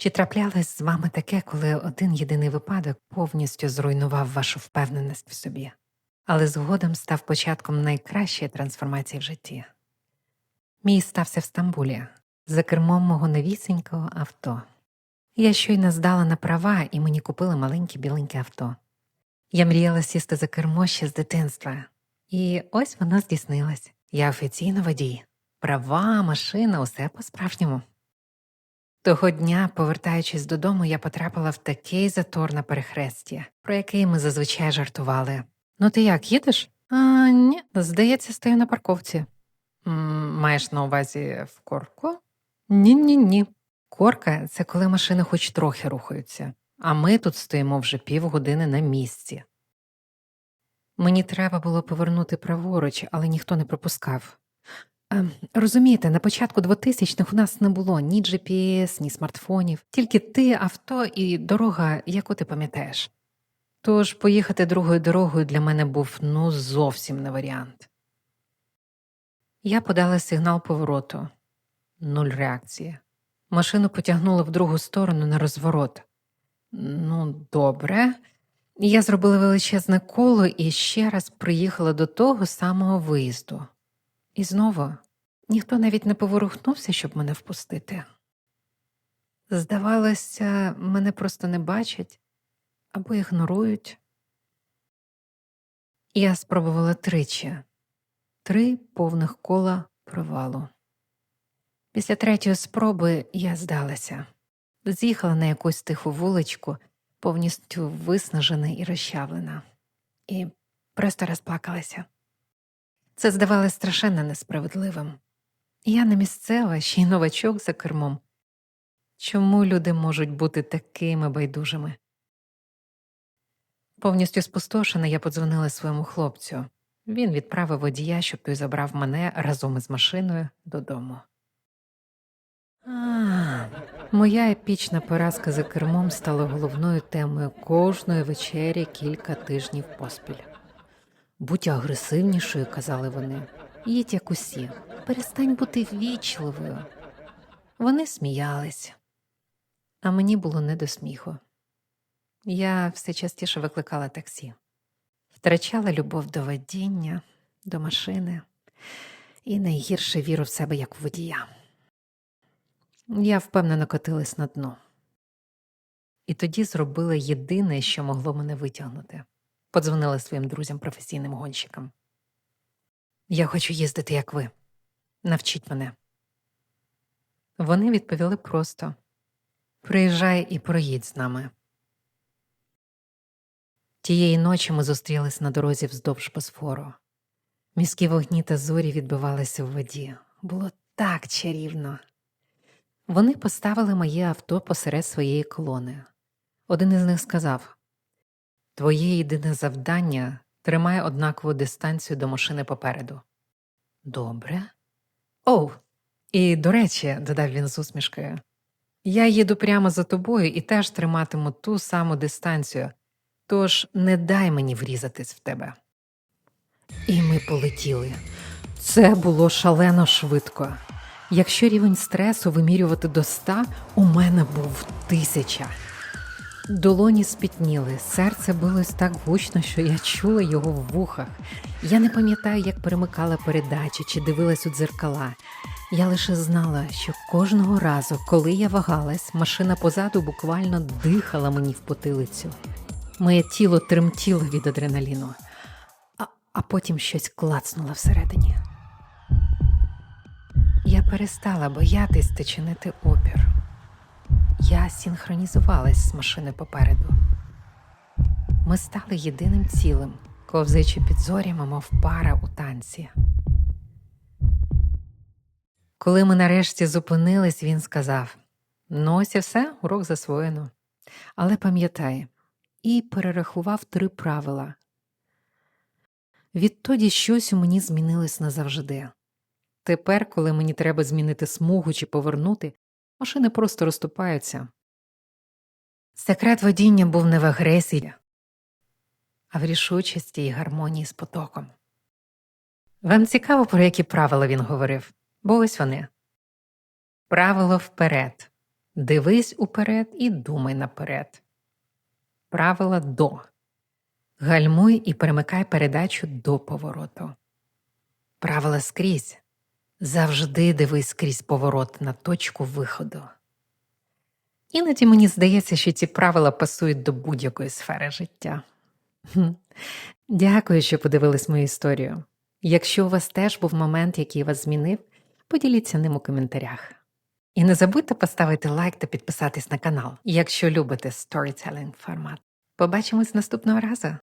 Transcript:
Чи траплялось з вами таке, коли один єдиний випадок повністю зруйнував вашу впевненість в собі, але згодом став початком найкращої трансформації в житті? Мій стався в Стамбулі за кермом мого новісінького авто. Я щойно здала на права і мені купили маленьке біленьке авто. Я мріяла сісти за кермо ще з дитинства, і ось воно здійснилось. Я офіційно водій. Права, машина, усе по-справжньому. Того дня, повертаючись додому, я потрапила в такий затор на перехресті, про який ми зазвичай жартували. Ну ти як, їдеш? А, ні, здається, стою на парковці. «М, Маєш на увазі в корку? Ні, ні, ні. Корка це коли машини хоч трохи рухаються, а ми тут стоїмо вже півгодини на місці. Мені треба було повернути праворуч, але ніхто не пропускав. Ем, розумієте, на початку 2000-х у нас не було ні GPS, ні смартфонів, тільки ти, авто і дорога, яку ти пам'ятаєш. Тож поїхати другою дорогою для мене був ну зовсім не варіант. Я подала сигнал повороту. Нуль реакції. Машину потягнуло в другу сторону на розворот. Ну, добре. Я зробила величезне коло і ще раз приїхала до того самого виїзду. І знову ніхто навіть не поворухнувся, щоб мене впустити. Здавалося, мене просто не бачать або ігнорують. Я спробувала тричі три повних кола провалу. Після третьої спроби я здалася, з'їхала на якусь тиху вуличку, повністю виснажена і розчавлена, і просто розплакалася. Це здавалося страшенно несправедливим. Я не місцева, ще й новачок за кермом. Чому люди можуть бути такими байдужими? Повністю спустошена, я подзвонила своєму хлопцю. Він відправив водія, щоб той забрав мене разом із машиною додому. А, моя епічна поразка за кермом стала головною темою кожної вечері кілька тижнів поспіль. Будь агресивнішою, казали вони, їдь як усі, перестань бути ввічливою. Вони сміялись, а мені було не до сміху. Я все частіше викликала таксі, втрачала любов до водіння, до машини і найгірше віру в себе як водія. Я впевнено котилась на дно. І тоді зробила єдине, що могло мене витягнути подзвонила своїм друзям професійним гонщикам. Я хочу їздити, як ви. Навчіть мене. Вони відповіли просто Приїжджай і проїдь з нами. Тієї ночі ми зустрілись на дорозі вздовж Босфору. Міські вогні та зорі відбивалися в воді. Було так чарівно. Вони поставили моє авто посеред своєї колони. Один із них сказав Твоє єдине завдання тримай однакову дистанцію до машини попереду. Добре. Оу, і до речі, додав він з усмішкою, я їду прямо за тобою і теж триматиму ту саму дистанцію, тож не дай мені врізатись в тебе. І ми полетіли. Це було шалено швидко. Якщо рівень стресу вимірювати до ста, у мене був тисяча. Долоні спітніли, серце билось так гучно, що я чула його в вухах. Я не пам'ятаю, як перемикала передачі чи дивилась у дзеркала. Я лише знала, що кожного разу, коли я вагалась, машина позаду буквально дихала мені в потилицю. Моє тіло тремтіло від адреналіну, а, а потім щось клацнуло всередині. Я перестала боятись та чинити опір. Я синхронізувалась з машини попереду. Ми стали єдиним цілим, ковзаючи під зорями, мов пара у танці. Коли ми нарешті зупинились, він сказав: Ну, ось і все, урок засвоєно. Але пам'ятай, і перерахував три правила. Відтоді щось у мені змінилось назавжди. Тепер, коли мені треба змінити смугу чи повернути, машини просто розступаються. Секрет водіння був не в агресії, а в рішучості і гармонії з потоком. Вам цікаво, про які правила він говорив, бо ось вони. Правило вперед. Дивись уперед і думай наперед. Правила до. Гальмуй і перемикай передачу до повороту. Правила скрізь. Завжди дивись крізь поворот на точку виходу. Іноді мені здається, що ці правила пасують до будь-якої сфери життя. Дякую, що подивились мою історію. Якщо у вас теж був момент, який вас змінив, поділіться ним у коментарях. І не забудьте поставити лайк та підписатись на канал, якщо любите сторітелінг формат. Побачимось наступного разу.